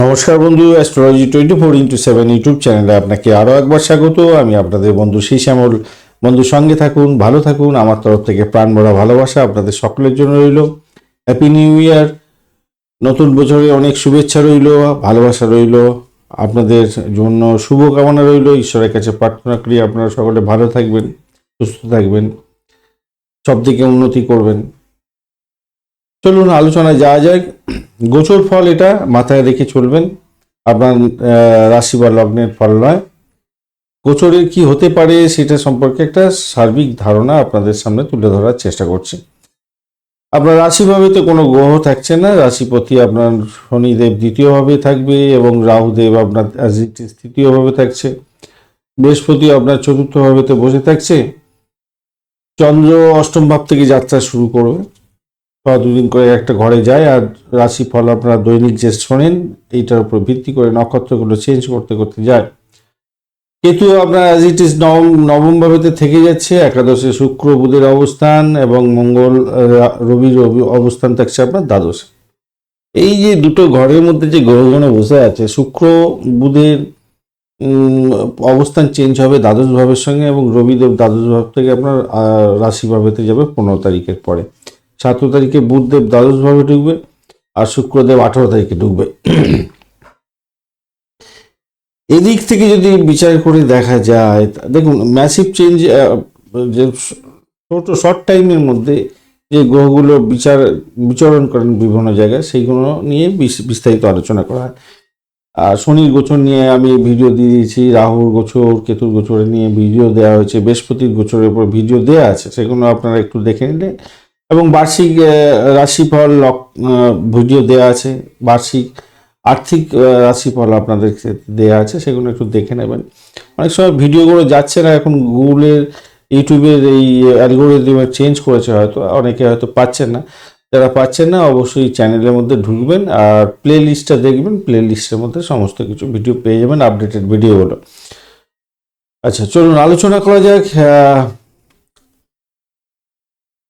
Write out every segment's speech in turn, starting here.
নমস্কার বন্ধু astrology twenty four into seven YouTube চ্যানেলে আপনাকে আরও একবার স্বাগত। আমি আপনাদের বন্ধু সেই শ্যামল বন্ধু, সঙ্গে থাকুন, ভালো থাকুন। আমার তরফ থেকে প্রাণ ভরা ভালোবাসা আপনাদের সকলের জন্য রইল। হ্যাপি নিউ ইয়ার নতুন বছরে অনেক শুভেচ্ছা রইল, ভালোবাসা রইল। আপনাদের জন্য শুভকামনা রইল। ঈশ্বরের কাছে প্রার্থনা করি আপনারা সকলে ভালো থাকবেন, সুস্থ থাকবেন সব দিকে উন্নতি করবেন। চলুন আলোচনায় যাওয়া যাক। গোচর ফল এটা, মাথায় রেখে চলবেন। আপনার রাশি বা লগ্নের ফল নয়। গোচরের কি হতে পারে সেটা সম্পর্কে একটা সার্বিক ধারণা আপনাদের সামনে তুলে ধরার চেষ্টা করছি। আপনার রাশিভাবে তো কোনো গ্রহ থাকছে না। রাশিপতি আপনার শনিদেব দ্বিতীয়ভাবে থাকবে এবং রাহুদেব আপনার তৃতীয়ভাবে থাকছে। বৃহস্পতি আপনার চতুর্থ ভাবেতে বসে থাকছে। চন্দ্র অষ্টম ভাব থেকে যাত্রা শুরু করবে। বা দুদিন করে একটা ঘরে যায় আর রাশি ফল আপনারা দৈনিক যে শোনেন, এইটার উপর ভিত্তি করে নক্ষত্রগুলো চেঞ্জ করতে করতে যায়। কেতু আপনার অ্যাজ ইট ইজ নবম নবম ভাবেতে থেকে যাচ্ছে, একাদশে শুক্র বুধের অবস্থান এবং মঙ্গল রবির অবস্থান থাকছে আপনার দ্বাদশে। এই যে দুটো ঘরের মধ্যে যে গ্রহগণ বসে আছে, শুক্র বুধের অবস্থান চেঞ্জ হবে দ্বাদশ ভাবের সঙ্গে এবং রবিদেব দ্বাদশ ভাব থেকে আপনার রাশি ভাবেতে যাবে পনেরো তারিখের পরে। সতেরো তারিখে বুধদেব দ্বাদশ ভাবে ঢুকবে আর শুক্রদেব আঠারো তারিখে ঢুকবে। এদিক থেকে যদি বিচার করে দেখা যায়, দেখুন ম্যাসিভ চেঞ্জ যে ছোট শর্ট টাইমের মধ্যে যে গ্রহগুলো বিচার, বিচরণ করেন বিভিন্ন জায়গায়, সেইগুলো নিয়ে বিস্তারিত আলোচনা করা হয়। আর শনির গোচর নিয়ে আমি ভিডিও দিয়ে দিয়েছি, রাহুর গোচর, কেতুর গোচরে নিয়ে ভিডিও দেওয়া হয়েছে, বৃহস্পতির গোচরের উপর ভিডিও দেওয়া আছে, সেগুলো আপনারা একটু দেখে নিলে এবং বার্ষিক রাশিফল লক- ভিডিও দেওয়া আছে। বার্ষিক আর্থিক রাশিফল আপনাদের দেওয়া আছে, সেগুলো একটু দেখে নেবেন। অনেক সময় ভিডিওগুলো যাচ্ছে না, এখন গুগলের, ইউটিউবের এই অ্যালগোরিদমে চেঞ্জ করেছে হয়তো, অনেকে হয়তো পাচ্ছেন না। যারা পাচ্ছেন না, অবশ্যই চ্যানেলের মধ্যে ঢুকবেন আর প্লে লিস্টটা দেখবেন প্লে লিস্টের মধ্যে সমস্ত কিছু ভিডিও পেয়ে যাবেন, আপডেটেড ভিডিওগুলো। আচ্ছা চলুন, আলোচনা করা যাক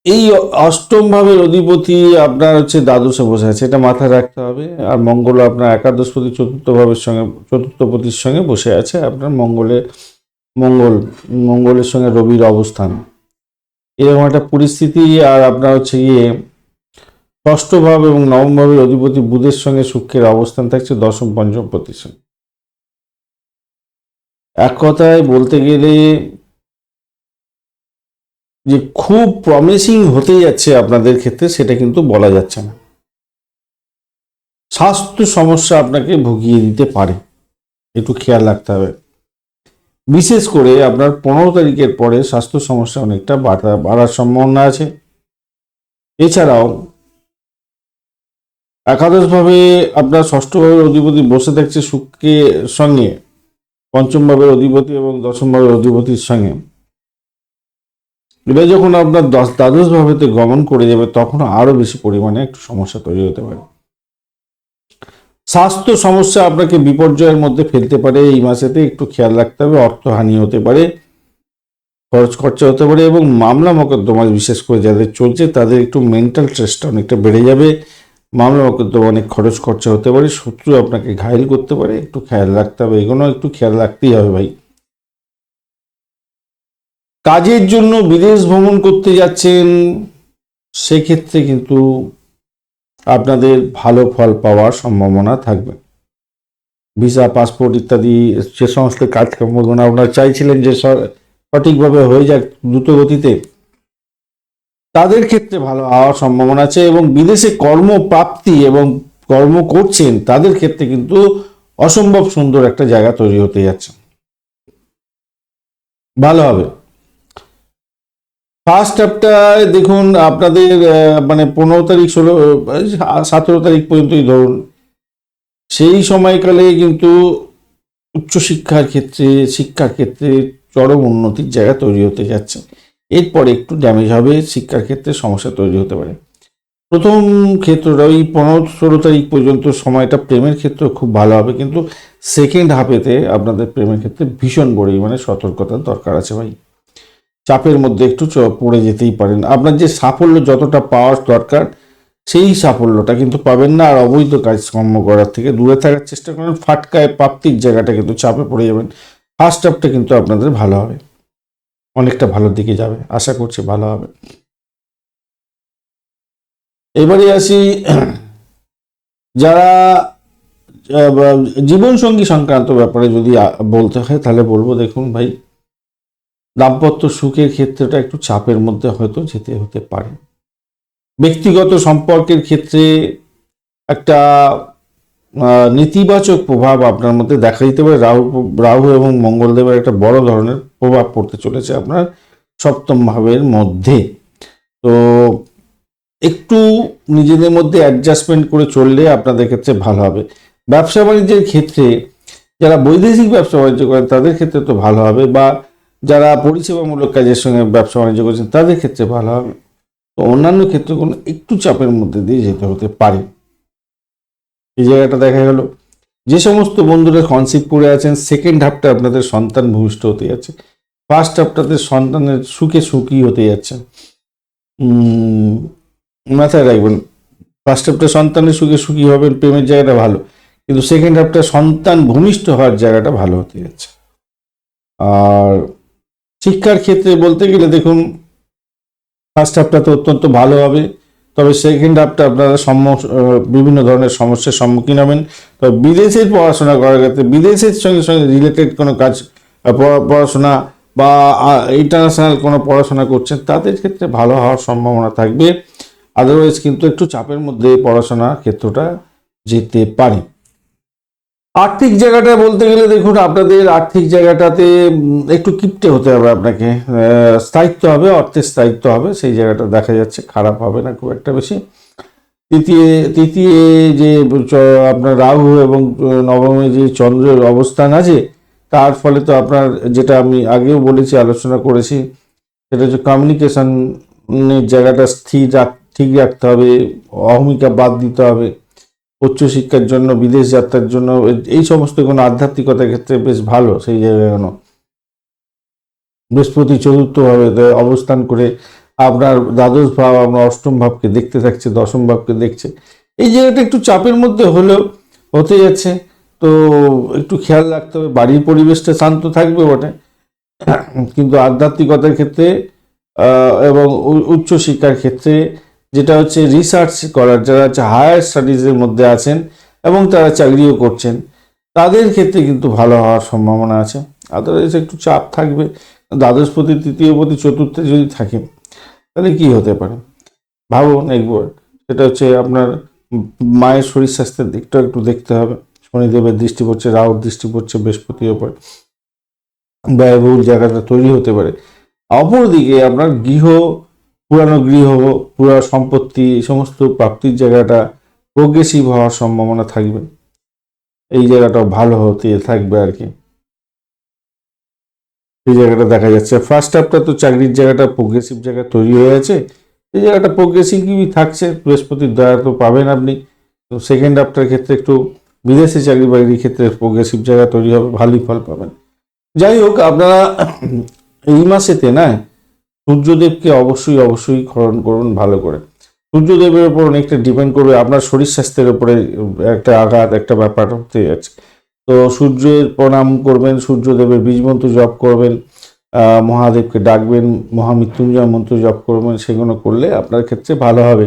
এই অষ্টম ভাবের অধিপতি আপনার হচ্ছে দ্বাদশে বসে আছে, এটা মাথায় রাখতে হবে। আর মঙ্গল আপনার একাদশপতি চতুর্থ ভাবের সঙ্গে, চতুর্থপতির সঙ্গে বসে আছে। আপনার মঙ্গলে মঙ্গল, মঙ্গলের সঙ্গে রবির অবস্থান। এরকম একটা পরিস্থিতি, আর আপনার হচ্ছে গিয়ে ষষ্ঠ ভাব এবং নবম ভাবের অধিপতি বুধের সঙ্গে শুক্রের অবস্থান থাকছে দশম, পঞ্চম সঙ্গে। এক কথায় বলতে গেলে যে খুব প্রমিসিং হতে যাচ্ছে আপনাদের ক্ষেত্রে সেটা কিন্তু বলা যাচ্ছে না। স্বাস্থ্য সমস্যা আপনাকে ভুগিয়ে দিতে পারে, একটু খেয়াল রাখতে হবে। বিশেষ করে আপনার পনেরো তারিখের পরে স্বাস্থ্য সমস্যা অনেকটা বাড়া, বাড়ার সম্ভাবনা আছে। এছাড়াও একাদশভাবে আপনার ষষ্ঠ ভাবের অধিপতি বসে থাকছে শুক্রের সঙ্গে পঞ্চম ভাবের অধিপতি এবং দশম ভাবের অধিপতির সঙ্গে। এটা যখন আপনার দশ দ্বাদশ ভাবেতে গমন করে যাবে, তখন আরও বেশি পরিমাণে একটু সমস্যা তৈরি হতে পারে। স্বাস্থ্য সমস্যা আপনাকে বিপর্যয়ের মধ্যে ফেলতে পারে। এই মাসেতে একটু খেয়াল রাখতে হবে, অর্থহানি হতে পারে, খরচ খরচা হতে পারে এবং মামলা মোকদ্দমা বিশেষ করে যাদের চলছে, তাদের একটু মেন্টাল স্ট্রেসটা অনেকটা বেড়ে যাবে। মামলা মোকদ্দমা অনেক খরচ খরচা হতে পারে, শত্রু আপনাকে ঘায়ল করতে পারে। একটু খেয়াল রাখতে হবে, এগুলো একটু খেয়াল রাখতেই হবে ভাই। কাজের জন্য বিদেশ ভ্রমণ করতে যাচ্ছেন, সেক্ষেত্রে কিন্তু আপনাদের ভালো ফল পাওয়ার সম্ভাবনা থাকবে। ভিসা, পাসপোর্ট ইত্যাদি, যে সমস্ত কাজকর্মগুলো আপনারা চাইছিলেন যে সঠিকভাবে হয়ে যাক দ্রুত গতিতে তাদের ক্ষেত্রে ভালো হওয়ার সম্ভাবনা আছে এবং বিদেশে কর্মপ্রাপ্তি এবং কর্ম করছেন, তাদের ক্ষেত্রে কিন্তু অসম্ভব সুন্দর একটা জায়গা তৈরি হতে যাচ্ছে। ভালো হবে। ফার্স্ট হাফটায় দেখুন, আপনাদের মানে পনেরো তারিখ, ষোলো সতেরো তারিখ পর্যন্তই ধরুন। সেই সময়কালে কিন্তু উচ্চশিক্ষার ক্ষেত্রে, শিক্ষার ক্ষেত্রে চরম উন্নতির জায়গা তৈরি হতে যাচ্ছে। এরপরে একটু ড্যামেজ হবে, শিক্ষার ক্ষেত্রে সমস্যা তৈরি হতে পারে। প্রথম ক্ষেত্রটা ওই পনেরো, ষোলো তারিখ পর্যন্ত সময়টা প্রেমের ক্ষেত্রে খুব ভালো হবে, কিন্তু সেকেন্ড হাফেতে আপনাদের প্রেমের ক্ষেত্রে ভীষণ পরিমাণে সতর্কতার দরকার আছে ভাই। চাপের মধ্যে একটু পড়ে যেতেই পারেন। আপনার যে সাফল্য যতটা পাওয়ার দরকার, সেই সাফল্যটা কিন্তু পাবেন না। আর অবৈধ কাজকর্ম করার থেকে দূরে থাকার চেষ্টা করেন। ফাটকায় প্রাপ্তির জায়গাটা কিন্তু চাপে পড়ে যাবেন। ফার্স্ট হাফটা কিন্তু আপনাদের ভালো হবে। অনেকটা ভালোর দিকে যাবে। আশা করছি ভালো হবে। এবারে আসি, যারা জীবনসঙ্গী সংক্রান্ত ব্যাপারে যদি বলতে হয়, তাহলে বলব, দেখুন ভাই দাম্পত্য সুখের ক্ষেত্রেটা একটু চাপের মধ্যে হয়তো যেতে হতে পারে। ব্যক্তিগত সম্পর্কের ক্ষেত্রে একটা নেতিবাচক প্রভাব আপনার মধ্যে দেখা দিতে পারে। রাহু রাহু এবং মঙ্গলদেবের একটা বড় ধরনের প্রভাব পড়তে চলেছে আপনার সপ্তম ভাবের মধ্যে। তো একটু নিজেদের মধ্যে অ্যাডজাস্টমেন্ট করে চললে আপনাদের ক্ষেত্রে ভালো হবে। ব্যবসা বাণিজ্যের ক্ষেত্রে যারা বৈদেশিক ব্যবসা বাণিজ্য করেন তাদের ক্ষেত্রে তো ভালো হবে বা যারা পরিষেবামূলক কাজের সঙ্গে ব্যবসা বাণিজ্য করছেন, তাদের ক্ষেত্রে ভালো হবে। তো অন্যান্য ক্ষেত্রগুলো একটু চাপের মধ্যে দিয়ে যেতে হতে পারে। এই জায়গাটা দেখা গেল। যে সমস্ত বন্ধুরা কনসিপ্ট করে আছেন সেকেন্ড হাফটা আপনাদের সন্তান ভূমিষ্ঠ হতে যাচ্ছে। ফার্স্ট হাফটাতে সন্তানের সুখে সুখী হতে যাচ্ছে মাথায় রাখবেন ফার্স্ট হাফটা সন্তানের সুখে সুখী হবেন, প্রেমের জায়গাটা ভালো। কিন্তু সেকেন্ড হাফটা সন্তান ভূমিষ্ঠ হওয়ার জায়গাটা ভালো হতে যাচ্ছে। আর শিক্ষার ক্ষেত্রে বলতে গেলে দেখুন ফার্স্ট হাফটা তো অত্যন্ত ভালো হবে। তবে সেকেন্ড হাফটা আপনারা বিভিন্ন ধরনের সমস্যার সম্মুখীন হবেন। তবে বিদেশের পড়াশোনা করার ক্ষেত্রে, বিদেশের সঙ্গে সঙ্গে রিলেটেড কোনো কাজ পড়া- পড়াশোনা বা ইন্টারন্যাশনাল কোনো পড়াশোনা করছেন, তাদের ক্ষেত্রে ভালো হওয়ার সম্ভাবনা থাকবে। আদারওয়াইজ কিন্তু একটু চাপের মধ্যে পড়াশোনার ক্ষেত্রটা যেতে পারে। আর্থিক জায়গাটা বলতে গেলে দেখুন, আপনাদের আর্থিক জায়গাটাতে একটু কিপটে হতে হবে আপনাকে। স্থায়িত্ব হবে, অর্থের স্থায়িত্ব হবে, সেই জায়গাটা দেখা যাচ্ছে, খারাপ হবে না খুব একটা বেশি। তৃতীয় তৃতীয় যে আপনার রাহু এবং নবমে যে চন্দ্রের অবস্থান আছে, তার ফলে তো আপনার যেটা আমি আগেও বলেছি, আলোচনা করেছি, সেটা হচ্ছে কমিউনিকেশানের জায়গাটা স্থির ঠিক রাখতে হবে, অহমিকা বাদ দিতে হবে। উচ্চশিক্ষার জন্য, বিদেশ যাত্রার জন্য, এই সমস্ত কোনো আধ্যাত্মিকতার ক্ষেত্রে বেশ ভালো সেই জায়গাগুলো বৃহস্পতি চতুর্থভাবে অবস্থান করে আপনার দ্বাদশ ভাব আমরা অষ্টম ভাবকে দেখতে থাকছে, দশম ভাবকে দেখছে। এই জায়গাটা একটু চাপের মধ্যে হলেও হতে যাচ্ছে। তো একটু খেয়াল রাখতে হবে, বাড়ির পরিবেশটা শান্ত থাকবে বটে। কিন্তু আধ্যাত্মিকতার ক্ষেত্রে এবং উচ্চশিক্ষার ক্ষেত্রে যেটা হচ্ছে রিসার্চ করার, যারা হচ্ছে হায়ার স্টাডিজের মধ্যে আছেন এবং তারা চাকরিও করছেন, তাদের ক্ষেত্রে কিন্তু ভালো হওয়ার সম্ভাবনা আছে। আদারওয়াইজ একটু চাপ থাকবে, দ্বাদশপতি, তৃতীয়পতি, চতুর্থে যদি থাকে তাহলে কি হতে পারে? ভাবুন একবার, সেটা হচ্ছে আপনার মায়ের শরীর স্বাস্থ্যের দিকটা একটু দেখতে হবে। শনিদেবের দৃষ্টি পড়ছে, রাহুর দৃষ্টি পড়ছে বৃহস্পতির ওপর। ব্যয়বহুল জায়গাটা তৈরি হতে পারে। অপরদিকে আপনার গৃহ পুরানো গৃহ পুরা সম্পত্তি, সমস্ত প্রাপ্তির জায়গাটা প্রোগ্রেসিভ হওয়ার সম্ভাবনা থাকবে। এই জায়গাটাও ভালো হতে থাকবে আর কি। এই জায়গাটা দেখা যাচ্ছে। ফার্স্ট হাফটা তো চাকরির জায়গাটা প্রোগ্রেসিভ জায়গা তৈরি হয়ে আছে এই জায়গাটা প্রোগ্রেসিভই থাকছে। বৃহস্পতির দয়া তো পাবেন আপনি। তো সেকেন্ড হাফটার ক্ষেত্রে একটু বিদেশি চাকরি বাকরির ক্ষেত্রে প্রোগ্রেসিভ জায়গা তৈরি হবে, ভালোই ফল পাবেন। যাই হোক, আপনারা এই মাসেতে না সূর্যদেবকে অবশ্যই অবশ্যই খরণ করুন ভালো করে। সূর্যদেবের উপর অনেকটা ডিপেন্ড করবে, আপনার শরীর স্বাস্থ্যের উপরে একটা আঘাত, একটা ব্যাপার হতে যাচ্ছে। তো সূর্যের প্রণাম করবেন, সূর্যদেবের বীজ মন্ত্র জপ করবেন মহাদেবকে ডাকবেন, মহামৃত্যুঞ্জয় মন্ত্র জপ করবেন, সেগুলো করলে আপনার ক্ষেত্রে ভালো হবে।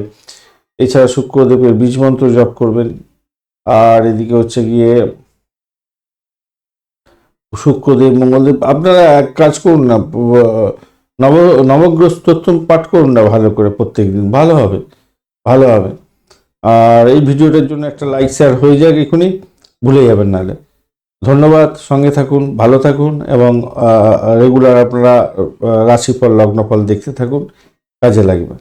এছাড়া শুক্রদেবের বীজ মন্ত্র জপ করবেন। আর এদিকে হচ্ছে গিয়ে শুক্রদেব, মঙ্গলদেব, আপনারা এক কাজ করুন না নব নবগ্রহ পাঠ করুন না ভালো করে প্রত্যেক দিন ভালো হবে ভালো হবে। আর এই ভিডিওটার জন্য একটা লাইক শেয়ার হয়ে যাক এখনই ভুলে যাবেন নাহলে ধন্যবাদ, সঙ্গে থাকুন, ভালো থাকুন এবং রেগুলার আপনারা রাশিফল, লগ্নফল দেখতে থাকুন, কাজে লাগবে।